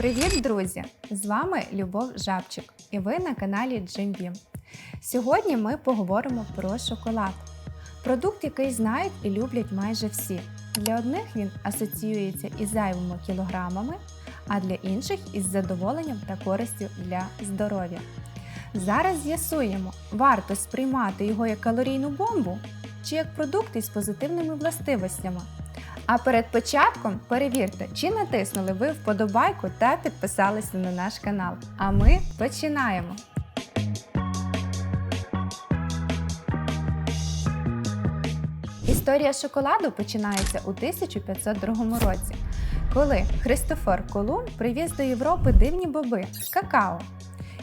Привіт, друзі! З вами Любов Жабчик і ви на каналі Джимбім. Сьогодні ми поговоримо про шоколад. Продукт, який знають і люблять майже всі. Для одних він асоціюється із зайвими кілограмами, а для інших із задоволенням та користю для здоров'я. Зараз з'ясуємо, варто сприймати його як калорійну бомбу чи як продукт із позитивними властивостями. А перед початком перевірте, чи натиснули ви вподобайку та підписалися на наш канал. А ми починаємо! Історія шоколаду починається у 1502 році, коли Христофор Колумб привіз до Європи дивні боби какао,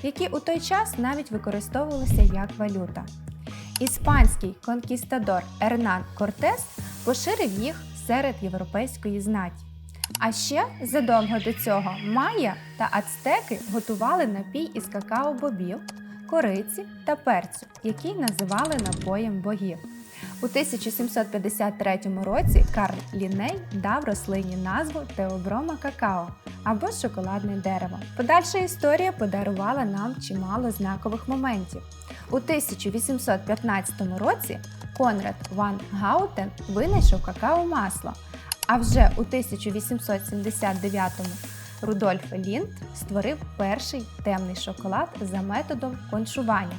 які у той час навіть використовувалися як валюта. Іспанський конкістадор Ернан Кортес поширив їх серед європейської знаті. А ще задовго до цього майя та ацтеки готували напій із какао-бобів, кориці та перцю, який називали напоєм богів. У 1753 році Карл Ліней дав рослині назву Теоброма какао або шоколадне дерево. Подальша історія подарувала нам чимало знакових моментів. У 1815 році Конрад Ван Гаутен винайшов какао-масло, а вже у 1879-му Рудольф Лінд створив перший темний шоколад за методом коншування.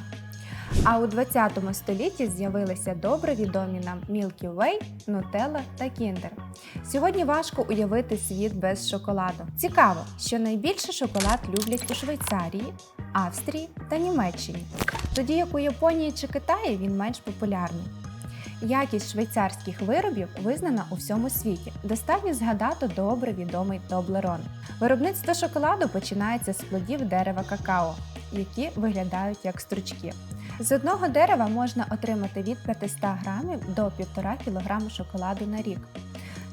А у 20 столітті з'явилися добре відомі нам Milky Way, Nutella та Kinder. Сьогодні важко уявити світ без шоколаду. Цікаво, що найбільше шоколад люблять у Швейцарії, Австрії та Німеччині, тоді як у Японії чи Китаї він менш популярний. Якість швейцарських виробів визнана у всьому світі. Достатньо згадати добре відомий Тоблерон. Виробництво шоколаду починається з плодів дерева какао, які виглядають як стручки. З одного дерева можна отримати від 500 грамів до 1,5 кг шоколаду на рік.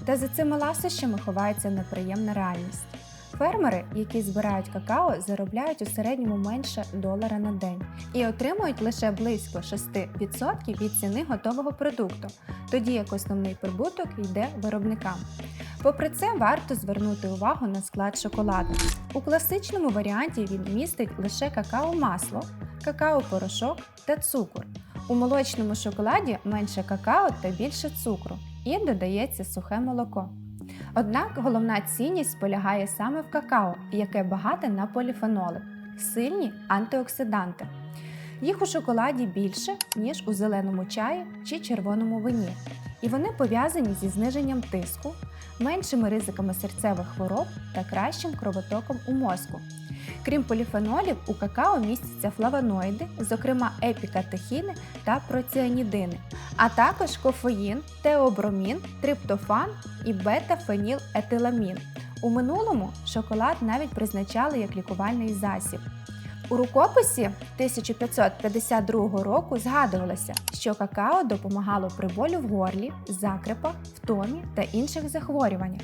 Та за цими ласощами ховається неприємна реальність. Фермери, які збирають какао, заробляють у середньому менше долара на день і отримують лише близько 6% від ціни готового продукту, тоді як основний прибуток йде виробникам. Попри це, варто звернути увагу на склад шоколаду. У класичному варіанті він містить лише какао-масло, какао-порошок та цукор. У молочному шоколаді менше какао та більше цукру і додається сухе молоко. Однак головна цінність полягає саме в какао, яке багате на поліфеноли, сильні антиоксиданти. Їх у шоколаді більше, ніж у зеленому чаї чи червоному вині, і вони пов'язані зі зниженням тиску, меншими ризиками серцевих хвороб та кращим кровотоком у мозку. Крім поліфенолів, у какао містяться флавоноїди, зокрема епікатехіни та проціанідини, а також кофеїн, теобромін, триптофан і бета-фенілетиламін. У минулому шоколад навіть призначали як лікувальний засіб. У рукописі 1552 року згадувалося, що какао допомагало при болю в горлі, закрепах, втомі та інших захворюваннях.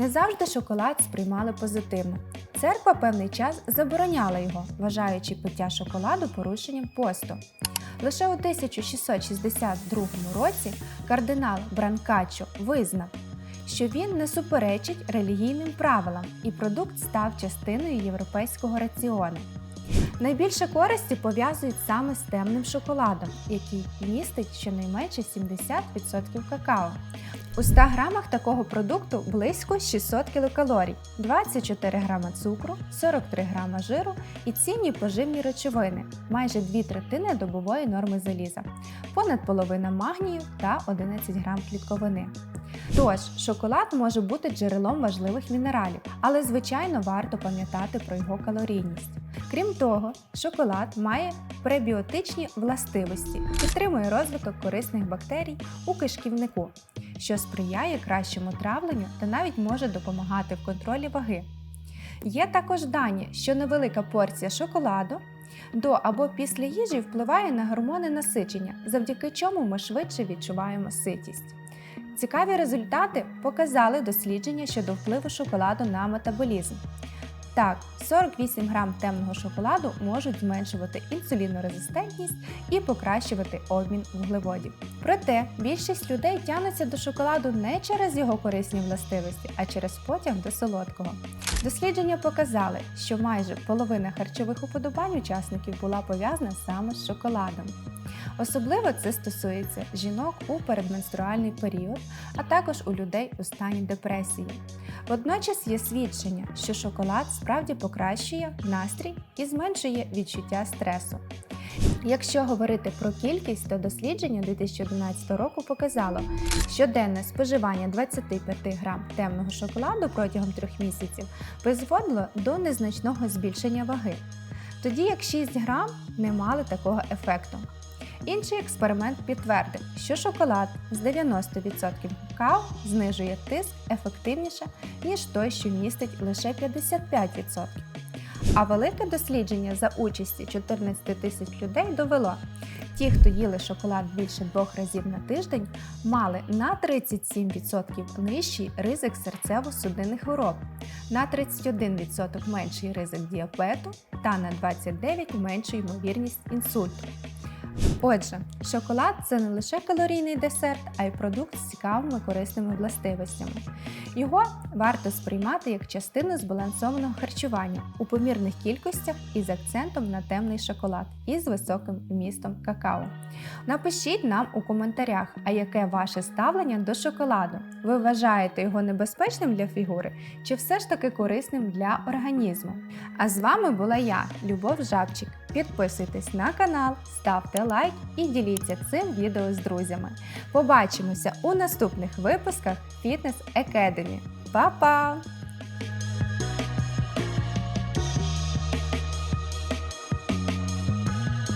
Не завжди шоколад сприймали позитивно. Церква певний час забороняла його, вважаючи пиття шоколаду порушенням посту. Лише у 1662 році кардинал Бранкачо визнав, що він не суперечить релігійним правилам і продукт став частиною європейського раціону. Найбільше користі пов'язують саме з темним шоколадом, який містить щонайменше 70% какао. У 100 грамах такого продукту близько 600 кілокалорій, 24 грама цукру, 43 грама жиру і цінні поживні речовини, майже 2 третини добової норми заліза, понад половина магнію та 11 грам клітковини. Тож, шоколад може бути джерелом важливих мінералів, але звичайно варто пам'ятати про його калорійність. Крім того, шоколад має пребіотичні властивості, підтримує розвиток корисних бактерій у кишківнику, що сприяє кращому травленню та навіть може допомагати в контролі ваги. Є також дані, що невелика порція шоколаду до або після їжі впливає на гормони насичення, завдяки чому ми швидше відчуваємо ситість. Цікаві результати показали дослідження щодо впливу шоколаду на метаболізм. Так, 48 грам темного шоколаду можуть зменшувати інсулінорезистентність і покращувати обмін вуглеводів. Проте більшість людей тягнуться до шоколаду не через його корисні властивості, а через потяг до солодкого. Дослідження показали, що майже половина харчових уподобань учасників була пов'язана саме з шоколадом. Особливо це стосується жінок у передменструальний період, а також у людей у стані депресії. Водночас є свідчення, що шоколад справді покращує настрій і зменшує відчуття стресу. Якщо говорити про кількість, то дослідження 2011 року показало, що денне споживання 25 грам темного шоколаду протягом трьох місяців призводило до незначного збільшення ваги, тоді як 6 грам не мали такого ефекту. Інший експеримент підтвердив, що шоколад з 90% какао знижує тиск ефективніше, ніж той, що містить лише 55%. А велике дослідження за участі 14 тисяч людей довело, ті, хто їли шоколад більше двох разів на тиждень, мали на 37% нижчий ризик серцево-судинних хвороб, на 31% менший ризик діабету та на 29% меншу ймовірність інсульту. Отже, шоколад це не лише калорійний десерт, а й продукт з цікавими корисними властивостями. Його варто сприймати як частину збалансованого харчування у помірних кількостях із акцентом на темний шоколад і з високим вмістом какао. Напишіть нам у коментарях, а яке ваше ставлення до шоколаду. Ви вважаєте його небезпечним для фігури чи все ж таки корисним для організму? А з вами була я, Любов Жабчик. Підписуйтесь на канал, ставте лайк і діліться цим відео з друзями. Побачимося у наступних випусках Fitness Academy. Па-па!